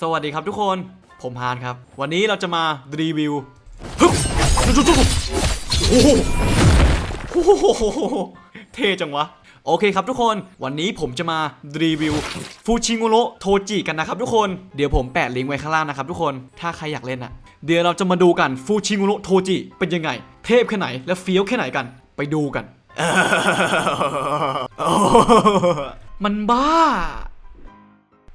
สวัสดีครับทุกคน ผมฮานครับ วันนี้เราจะมารีวิวฮึบโอ้โหโอ้โหเท่จังวะ โอเคครับทุกคน วันนี้ผมจะมารีวิวฟูชิงุโรโทจิกันนะครับทุกคน เดี๋ยวผมแปะลิงก์ไว้ข้างล่างนะครับทุกคน ถ้าใครอยากเล่นอะเดี๋ยวเราจะมาดูกันฟูชิงุโรโทจิเป็นยังไง เทพแค่ไหนและเฟี้ยวแค่ไหนกัน ไปดูกัน มันบ้า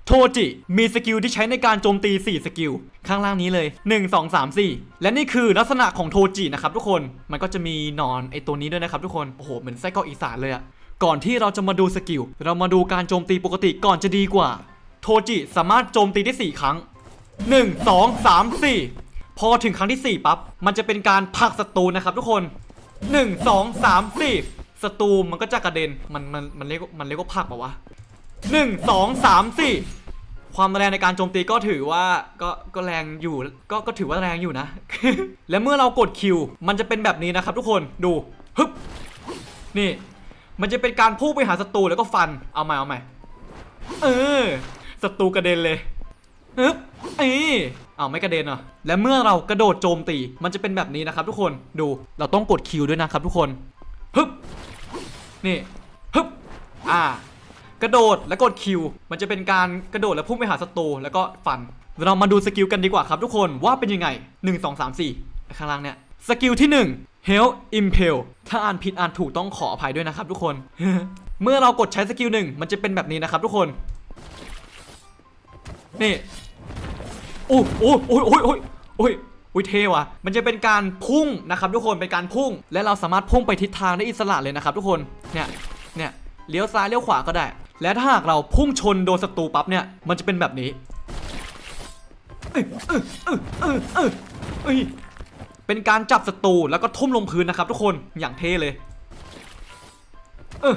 โทจิ มีสกิลที่ใช้ในการโจมตี 4 สกิล ข้างล่างนี้เลย 1 2 3 4 และนี่คือลักษณะของโทจินะครับทุกคน มันก็จะมีนอนไอตัวนี้ด้วยนะครับทุกคน โอ้โห เหมือนไส้กรอกอีสานเลยอะก่อนที่เราจะมาดูสกิล เรามาดูการโจมตีปกติก่อนจะดีกว่า โทจิสามารถโจมตีได้ 4 ครั้ง 1 2 3 4 พอถึงครั้งที่ 4 ปั๊บ มันจะเป็นการผลักศัตรูนะครับทุกคน 1 2 3 4ศัตรูมันก็จะกระเด็น มันมันมันเรียกมันเรียกว่าผักปล่าวะ หนึ่งสองสามสี่ความแรงในการโจมตีก็ถือว่าก็ก็แรงอยู่ก็ก็ถือว่าแรงอยู่นะ และเมื่อเรากดคิวมันจะเป็นแบบนี้นะครับทุกคนดูฮึบนี่ มันจะเป็นการพุ่งไปหาศัตรูแล้วก็ฟันเอาใหม่เอาใหม่เออศัตรูกระเด็นเลยฮึบเอ้เอาไม่กระเด็นเหรอและเมื่อเรากระโดดโจมตี มันจะเป็นแบบนี้นะครับทุกคนดูเราต้องกดคิวด้วยนะครับทุกคนฮึบนี่ฮึบอ่า กระโดดและกดคิว มันจะเป็นการกระโดดและพุ่งไปหาศัตรูแล้วก็ฟัน เรามาดูสกิลกันดีกว่าครับทุกคนว่าเป็นยังไง 1 2 3 4 ข้างล่างเนี่ย สกิลที่ 1 Hell Impel ถ้าอ่านผิดอ่านถูกต้องขออภัยด้วยนะครับทุกคน เมื่อเรากดใช้สกิลหนึ่งมันจะเป็นแบบนี้นะครับทุกคน นี่โอ้โอ้โอ้ยโอ้ยโอ้ยโอ้ยโอ้ยเท่ว่ะ มันจะเป็นการพุ่งนะครับทุกคน เป็นการพุ่ง และเราสามารถพุ่งไปทิศทางได้อิสระเลยนะครับทุกคน เนี่ย เนี่ย เลี้ยวซ้ายเลี้ยวขวาก็ได้ และถ้าหากเราพุ่งชนโดนศัตรูปั๊บเนี่ย มันจะเป็นแบบนี้เป็นการจับศัตรูแล้วก็ทุ่มลงพื้นนะครับทุกคนอย่างเท่เลย เออ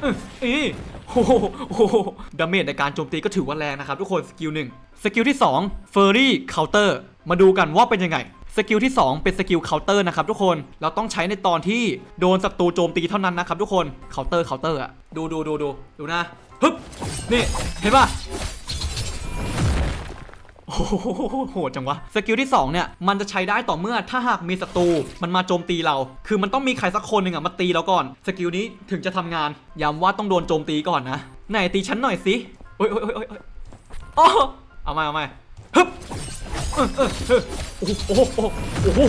เอออยโอ้โหโอ้โหดาเมจในการโจมตีก็ถือว่าแรงนะครับทุกคนสกิลหนึ่งสกิลที่2 Furry Counter มาดูกันว่าเป็นยังไง สกิลที่ 2 เป็นสกิลเคาน์เตอร์นะครับทุกคน เราต้องใช้ในตอนที่โดนศัตรูโจมตีเท่านั้นนะครับทุกคน เคาน์เตอร์เคาน์เตอร์อะดูดูดูดูดูนะฮึบนี่ เห็นปะโอ้โหโหดจังวะ สกิลที่ 2 เนี่ย มันจะใช้ได้ต่อเมื่อถ้าหากมีศัตรูมันมาโจมตีเรา คือมันต้องมีใครสักคนหนึ่งอะมาตีเราก่อน สกิลนี้ถึงจะทำงาน ย้ำว่าต้องโดนโจมตีก่อนนะ ไหนตีฉันหน่อยสิโอ้ยโอ้ยโอ้ยโอ้ยอ๋อเอามาเอาม โอ้โหโอ้โห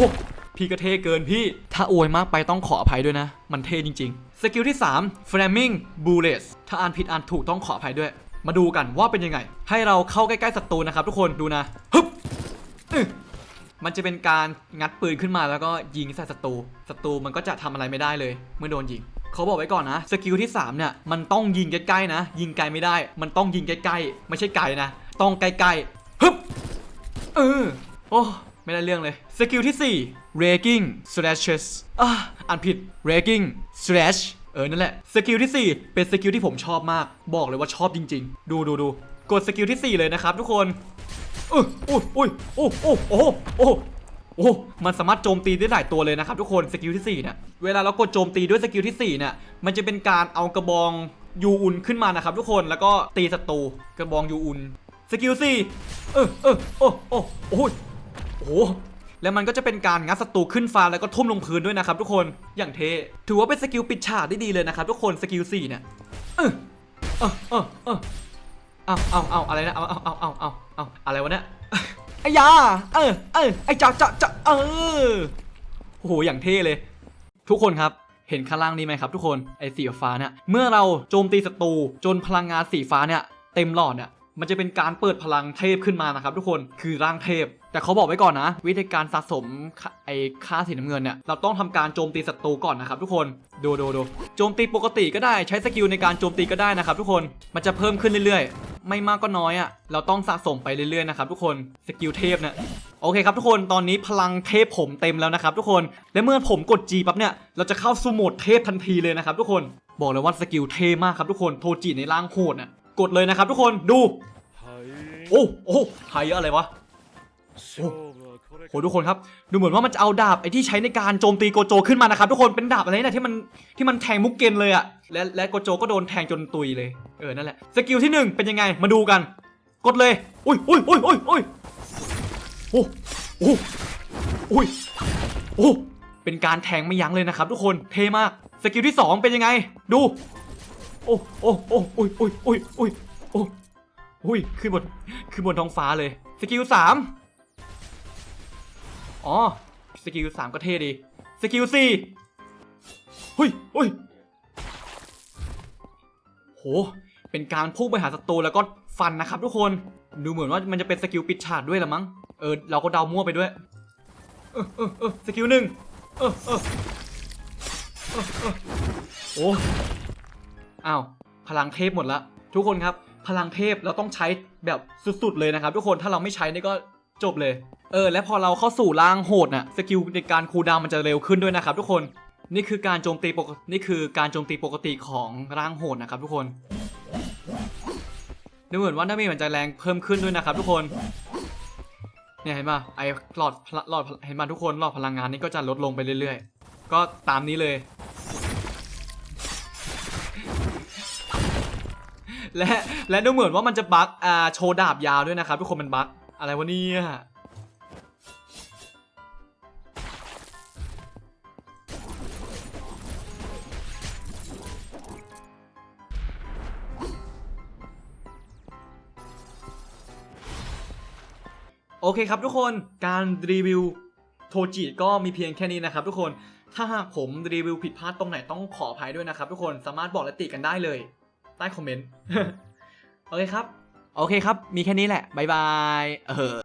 พี่ก็เท่เกินพี่ ถ้าอวยมากไปต้องขออภัยด้วยนะ มันเท่จริง ๆ สกิลที่ 3 Flaming Bullets ถ้าอ่านผิดอ่านถูกต้องขออภัยด้วย มาดูกันว่าเป็นยังไง ให้เราเข้าใกล้ๆศัตรูนะครับทุกคนดูนะฮึบมันจะเป็นการงัดปืนขึ้นมาแล้วก็ยิงใส่ศัตรู ศัตรูมันก็จะทำอะไรไม่ได้เลย เมื่อโดนยิง เขาบอกไว้ก่อนนะ สกิลที่ 3 เนี่ย มันต้องยิงใกล้ๆนะ ยิงไกลไม่ได้ มันต้องยิงใกล้ๆ ไม่ใช่ไกลนะ ต้องใกล้ๆ เออ โอ้ ไม่ได้เรื่องเลย สกิลที่ 4 raking slashes อะอ่านผิด raking slash เออ นั่นแหละ สกิลที่ 4 เป็นสกิลที่ผมชอบมาก บอกเลยว่าชอบจริง ๆ ดูดูดูกดสกิลที่ 4 เลยนะครับทุกคนออโอ้ยโอ้ยโอ้โอ้โอ้โอ้โอ้มันสามารถโจมตีได้หลายตัวเลยนะครับทุกคนสกิลที่4เนี่ยเวลาเรากดโจมตีด้วยสกิลที่4เนี่ยมันจะเป็นการเอากระบองยูอุนขึ้นมานะครับทุกคนแล้วก็ตีศัตรูกระบองยูอุน สกิล4เออเออโอ้โอ้โอ้ยโอ้โหแล้วมันก็จะเป็นการงัดศัตรูขึ้นฟ้าแล้วก็ทุ่มลงพื้นด้วยนะครับทุกคนอย่างเท่ถือว่าเป็นสกิลปิดฉากได้ดีเลยนะครับทุกคนสกิล4เนี่ยเออเออเออเออเอาเอาเอาอะไรนะเอาเอาเอาเอาเอาเอาอะไรวะเนี่ยไอ้ยาเออเออไอ้จ่าจ่าจ่าเออโอ้โหอย่างเท่เลย ทุกคนครับเห็นข้างล่างนี้ไหมครับทุกคนไอ้สีฟ้าเนี่ยเมื่อเราโจมตีศัตรูจนพลังงานสีฟ้าเนี่ยเต็มหลอดเนี่ย มันจะเป็นการเปิดพลังเทพขึ้นมานะครับทุกคนคือร่างเทพ แต่เขาบอกไว้ก่อนนะ วิธีการสะสมไอ้ค่าสีน้ำเงินเนี่ยเราต้องทำการโจมตีศัตรูก่อนนะครับทุกคนดูดูดูโจมตีปกติก็ได้ใช้สกิลในการโจมตีก็ได้นะครับทุกคนมันจะเพิ่มขึ้นเรื่อยๆ ไม่มากก็น้อยอะ่ะเราต้องสะสมไปเรื่อยๆนะครับทุกคนสกิลเทพเนี่ยโอเคครับทุกคนตอนนี้พลังเทพผมเต็มแล้วนะครับทุกคนและเมื่อผมกด G ปั๊บเนี่ยเราจะเข้าสู่โหมดเทพทันทีเลยนะครับทุกคนบอกเลยว่าสกิลเทมากครับทุกคนโทจิในร่างโหดน่ะ กดเลยนะครับทุกคนดู โอ้โอ้ไทยอะไรวะโหทุกคนครับ ดูเหมือนว่ามันจะเอาดาบไอ้ที่ใช้ในการโจมตีโกโจขึ้นมานะครับ ทุกคนเป็นดาบอะไรเนี่ยที่มันที่มันแทงมุกเกนเลยอะและและโกโจก็โดนแทงจนตุยเลยเออนั่นแหละสกิลที่หนึ่งเป็นยังไงมาดูกัน กดเลยอุ้ยอุ้ยอุ้ยอุ้ยอุ้ยโอ้โอ้อุ้ยโอ้เป็นการแทงไม่ยั้งเลยนะครับ ทุกคนเท่มากสกิลที่สองเป็นยังไง ดูโอ้โอ้โอ้อุ้ยอุ้ยอุ้ยอุ้ยโอ้อุ้ยขึ้นบนขึ้นบนท้องฟ้าเลยสกิลสามอ๋อสกิลสามก็เท่ดีสกิลสี่หุยหุยโห เป็นการพุ่งไปหาศัตรูแล้วก็ฟันนะครับทุกคน ดูเหมือนว่ามันจะเป็นสกิลปิดฉากด้วยละมั้ง เออ เราก็เดามั่วไปด้วย เออเออเออสกิลหนึ่งเออเออโอ้ อ้าวพลังเทพหมดละทุกคนครับ พลังเทพเราต้องใช้แบบสุดๆเลยนะครับ ทุกคนถ้าเราไม่ใช้นี่ก็จบเลย เออ และพอเราเข้าสู่ร่างโหดน่ะสกิลในการคูลดาวมันจะเร็วขึ้นด้วยนะครับ ทุกคนนี่คือการโจมตีปกนี่คือการโจมตีปกติของร่างโหดนะครับ ทุกคนดูเหมือนว่าดาเมจมันจะแรงเพิ่มขึ้นด้วยนะครับ ทุกคนเนี่ยเห็นป่ะไอ้หลอดหลอดเห็นป่ะทุกคนหลอดพลังงานนี่ก็จะลดลงไปเรื่อย ๆ ก็ตามนี้เลย และและดูเหมือนว่ามันจะบั๊กอ่าโชว์ดาบยาวด้วยนะครับทุกคนมันบั๊กอะไรวะเนี่ยโอเคครับทุกคนการรีวิวโทจิก็มีเพียงแค่นี้นะครับทุกคนถ้าหากผมรีวิวผิดพลาดตรงไหนต้องขออภัยด้วยนะครับทุกคนสามารถบอกและติกันได้เลย ใต้คอมเมนต์ โอเคครับ โอเคครับ มีแค่นี้แหละ บ๊ายบาย เออ